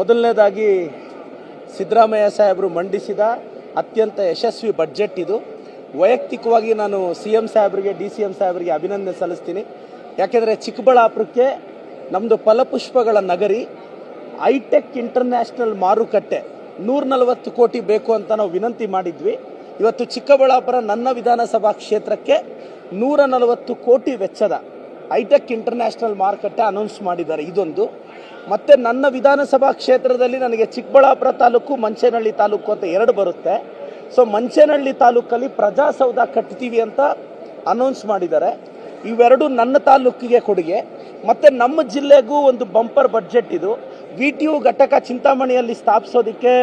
ಮೊದಲನೇದಾಗಿ ಸಿದ್ದರಾಮಯ್ಯ ಸಾಹೇಬರು ಮಂಡಿಸಿದ ಅತ್ಯಂತ ಯಶಸ್ವಿ ಬಡ್ಜೆಟ್ ಇದು. ವೈಯಕ್ತಿಕವಾಗಿ ನಾನು ಸಿ ಎಂ ಸಾಹೇಬರಿಗೆ, ಡಿ ಸಿ ಎಂ ಸಾಹೇಬರಿಗೆ ಅಭಿನಂದನೆ ಸಲ್ಲಿಸ್ತೀನಿ. ಯಾಕೆಂದರೆ ಚಿಕ್ಕಬಳ್ಳಾಪುರಕ್ಕೆ ನಮ್ಮದು ಫಲಪುಷ್ಪಗಳ ನಗರಿ ಐಟೆಕ್ ಇಂಟರ್ನ್ಯಾಷನಲ್ ಮಾರುಕಟ್ಟೆ ನೂರ ನಲವತ್ತು ಕೋಟಿ ಬೇಕು ಅಂತ ನಾವು ವಿನಂತಿ ಮಾಡಿದ್ವಿ. ಇವತ್ತು ಚಿಕ್ಕಬಳ್ಳಾಪುರ ನನ್ನ ವಿಧಾನಸಭಾ ಕ್ಷೇತ್ರಕ್ಕೆ ನೂರ ನಲವತ್ತು ಕೋಟಿ ವೆಚ್ಚದ ಹೈಟೆಕ್ ಇಂಟರ್ನ್ಯಾಷನಲ್ ಮಾರುಕಟ್ಟೆ ಅನೌನ್ಸ್ ಮಾಡಿದ್ದಾರೆ ಇದೊಂದು. ಮತ್ತು ನನ್ನ ವಿಧಾನಸಭಾ ಕ್ಷೇತ್ರದಲ್ಲಿ ನನಗೆ ಚಿಕ್ಕಬಳ್ಳಾಪುರ ತಾಲೂಕು ಮಂಚೇನಹಳ್ಳಿ ತಾಲೂಕು ಅಂತ ಎರಡು ಬರುತ್ತೆ. ಸೊ ಮಂಚೇನಹಳ್ಳಿ ತಾಲೂಕಲ್ಲಿ ಪ್ರಜಾಸೌಧ ಕಟ್ತೀವಿ ಅಂತ ಅನೌನ್ಸ್ ಮಾಡಿದ್ದಾರೆ. ಇವೆರಡು ನನ್ನ ತಾಲೂಕಿಗೆ ಕೊಡುಗೆ. ಮತ್ತು ನಮ್ಮ ಜಿಲ್ಲೆಗೂ ಒಂದು ಬಂಪರ್ ಬಡ್ಜೆಟ್ ಇದು. ವಿ ಟಿ ಘಟಕ ಚಿಂತಾಮಣಿಯಲ್ಲಿ ಸ್ಥಾಪಿಸೋದಕ್ಕೆ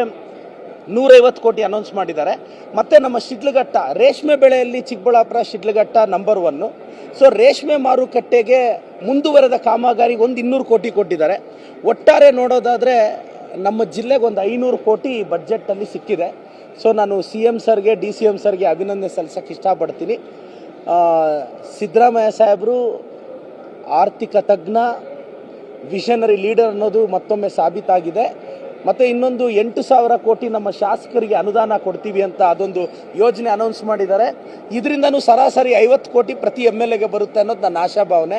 ನೂರೈವತ್ತು ಕೋಟಿ ಅನೌನ್ಸ್ ಮಾಡಿದ್ದಾರೆ. ಮತ್ತು ನಮ್ಮ ಶಿಡ್ಲಘಟ್ಟ, ರೇಷ್ಮೆ ಬೆಳೆಯಲ್ಲಿ Chikkaballapura Sidlaghatta number one so ರೇಷ್ಮೆ ಮಾರುಕಟ್ಟೆಗೆ ಮುಂದುವರೆದ ಕಾಮಗಾರಿಗೆ ಒಂದು ಇನ್ನೂರು ಕೋಟಿ ಕೊಟ್ಟಿದ್ದಾರೆ. ಒಟ್ಟಾರೆ ನೋಡೋದಾದರೆ ನಮ್ಮ ಜಿಲ್ಲೆಗೆ ಒಂದು ಐನೂರು ಕೋಟಿ ಬಡ್ಜೆಟಲ್ಲಿ ಸಿಕ್ಕಿದೆ. ಸೊ ನಾನು ಸಿ ಎಂ ಸರ್ಗೆ ಡಿ ಸಿ ಎಂ ಸರ್ಗೆ ಅಭಿನಂದನೆ ಸಲ್ಲಿಸೋಕ್ಕೆ ಇಷ್ಟಪಡ್ತೀನಿ. ಸಿದ್ದರಾಮಯ್ಯ ಸಾಹೇಬರು ಆರ್ಥಿಕ ತಜ್ಞ ವಿಷನರಿ ಲೀಡರ್ ಅನ್ನೋದು ಮತ್ತೊಮ್ಮೆ ಸಾಬೀತಾಗಿದೆ. ಮತ್ತು ಇನ್ನೊಂದು ಎಂಟು ಸಾವಿರ ಕೋಟಿ ನಮ್ಮ ಶಾಸಕರಿಗೆ ಅನುದಾನ ಕೊಡ್ತೀವಿ ಅಂತ ಅದೊಂದು ಯೋಜನೆ ಅನೌನ್ಸ್ ಮಾಡಿದ್ದಾರೆ. ಇದರಿಂದನೂ ಸರಾಸರಿ ಐವತ್ತು ಕೋಟಿ ಪ್ರತಿ ಎಂ ಎಲ್ ಎಗೆ ಬರುತ್ತೆ ಅನ್ನೋದು ನನ್ನ ಆಶಾಭಾವನೆ.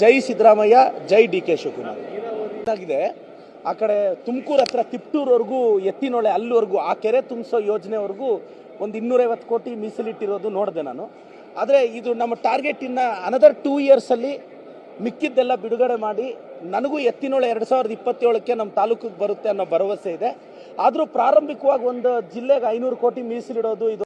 ಜೈ ಸಿದ್ದರಾಮಯ್ಯ, ಜೈ ಡಿ ಕೆ ಶಿವಕುಮಾರ್. ಏನಾಗಿದೆ ಆ ಕಡೆ ತುಮಕೂರು ಹತ್ರ ತಿಪ್ಟೂರ್ವರೆಗೂ, ಎತ್ತಿನೊಳೆ ಅಲ್ಲಿವರೆಗೂ, ಆ ಕೆರೆ ತುಂಬಿಸೋ ಯೋಜನೆವರೆಗೂ ಒಂದು ಇನ್ನೂರೈವತ್ತು ಕೋಟಿ ಮೀಸಲಿಟ್ಟಿರೋದು ನೋಡಿದೆ ನಾನು. ಆದರೆ ಇದು ನಮ್ಮ ಟಾರ್ಗೆಟ್ ಇನ್ನು ಅನದರ್ ಟೂ ಇಯರ್ಸಲ್ಲಿ ಮಿಕ್ಕಿದ್ದೆಲ್ಲ ಬಿಡುಗಡೆ ಮಾಡಿ ನನಗೂ ಎತ್ತಿನೊಳೆ ಎರಡು ಸಾವಿರದ ಇಪ್ಪತ್ತೇಳಕ್ಕೆ ನಮ್ಮ ತಾಲೂಕಿಗೆ ಬರುತ್ತೆ ಅನ್ನೋ ಭರವಸೆ ಇದೆ. ಆದರೂ ಪ್ರಾರಂಭಿಕವಾಗಿ ಒಂದು ಜಿಲ್ಲೆಗೆ ಐನೂರು ಕೋಟಿ ಮೀಸಲಿಡೋದು ಇದು